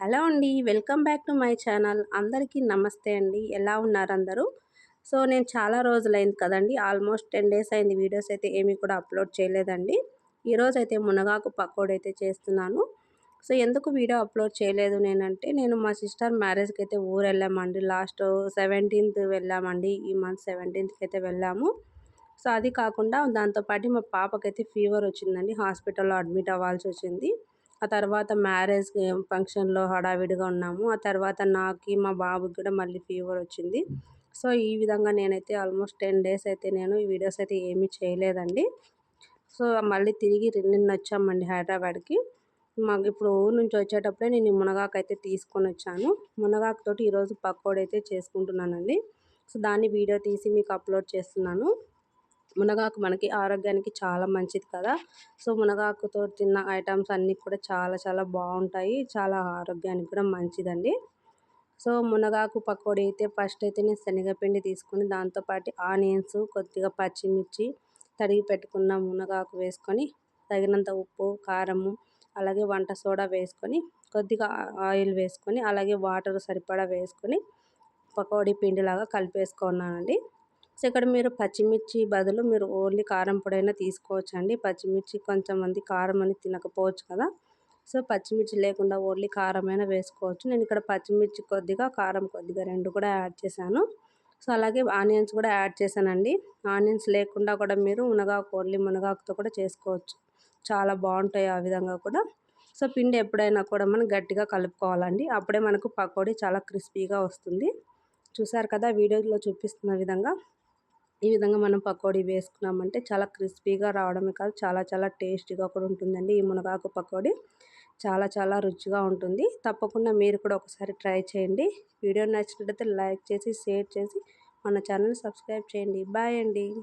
Hello అండి welcome back to my channel. అందరికీ నమస్తే అండి. ఎలా ఉన్నారు అందరూ? సో నేను చాలా రోజులైంది కదండి. ఆల్మోస్ట్ టెన్ డేస్ అయింది వీడియోస్ అయితే ఏమీ కూడా అప్లోడ్ చేయలేదండి. ఈరోజు అయితే మునగాకు పకోడీ అయితే చేస్తున్నాను. సో ఎందుకు వీడియో అప్లోడ్ చేయలేదు నేనంటే నేను మా సిస్టర్ మ్యారేజ్కి అయితే ఊరు వెళ్ళామండి లాస్ట్ సెవెంటీన్త్ వెళ్ళామండి. ఈ మంత్ సెవెంటీన్త్కి అయితే వెళ్ళాము. సో అది కాకుండా దాంతోపాటు మా పాపకైతే ఫీవర్ వచ్చిందండి. హాస్పిటల్లో అడ్మిట్ అవ్వాల్సి వచ్చింది. ఆ తర్వాత మ్యారేజ్ ఫంక్షన్లో హడావిడిగా ఉన్నాము. ఆ తర్వాత నాకు మా బాబుకి కూడా మళ్ళీ ఫీవర్ వచ్చింది. సో ఈ విధంగా నేనైతే ఆల్మోస్ట్ టెన్ డేస్ అయితే నేను ఈ వీడియోస్ అయితే ఏమీ చేయలేదండి. సో మళ్ళీ తిరిగి నిన్న వచ్చామండి హైదరాబాద్కి. మాకు ఇప్పుడు ఊరు నుంచి వచ్చేటప్పుడే నేను మునగాకు అయితే తీసుకొని వచ్చాను. మునగాకు తోటి ఈరోజు పకోడీ అయితే చేసుకుంటున్నానండి. సో దాన్ని వీడియో తీసి మీకు అప్లోడ్ చేస్తున్నాను. మునగాకు మనకి ఆరోగ్యానికి చాలా మంచిది కదా. సో మునగాకుతో తిన్న ఐటమ్స్ అన్నీ కూడా చాలా చాలా బాగుంటాయి. చాలా ఆరోగ్యానికి కూడా మంచిదండి. సో మునగాకు పకోడీ అయితే ఫస్ట్ అయితే నేను శనగపిండి తీసుకొని దాంతోపాటు ఆనియన్స్ కొద్దిగా పచ్చిమిర్చి తరిగి పెట్టుకున్న మునగాకు వేసుకొని తగినంత ఉప్పు కారము అలాగే వంట సోడా వేసుకొని కొద్దిగా ఆయిల్ వేసుకొని అలాగే వాటర్ సరిపడా వేసుకొని పకోడీ పిండిలాగా కలిపేసుకున్నానండి. సో ఇక్కడ మీరు పచ్చిమిర్చి బదులు మీరు ఓన్లీ కారం పొడైనా తీసుకోవచ్చు అండి పచ్చిమిర్చి కొంచెం మంది కారం అని తినకపోవచ్చు కదా. సో పచ్చిమిర్చి లేకుండా ఓన్లీ కారమైనా వేసుకోవచ్చు. నేను ఇక్కడ పచ్చిమిర్చి కొద్దిగా కారం కొద్దిగా రెండు కూడా యాడ్ చేశాను. సో అలాగే ఆనియన్స్ కూడా యాడ్ చేశానండి. ఆనియన్స్ లేకుండా కూడా మీరు మునగాకు ఓన్లీ మునగాకుతో కూడా చేసుకోవచ్చు. చాలా బాగుంటాయి ఆ విధంగా కూడా. సో పిండి ఎప్పుడైనా కూడా మనం గట్టిగా కలుపుకోవాలండి. అప్పుడే మనకు పకోడీ చాలా క్రిస్పీగా వస్తుంది. చూసారు కదా వీడియోలో చూపిస్తున్న విధంగా. ఈ విధంగా మనం పకోడీ వేసుకున్నామంటే చాలా క్రిస్పీగా రావడమే కాదు చాలా చాలా టేస్టీగా కూడా ఉంటుందండి. ఈ మునగాకు పకోడీ చాలా చాలా రుచిగా ఉంటుంది. తప్పకుండా మీరు కూడా ఒకసారి ట్రై చేయండి. వీడియో నచ్చినట్లయితే లైక్ చేసి షేర్ చేసి మన ఛానల్ సబ్స్క్రైబ్ చేయండి. బాయ్ అండి.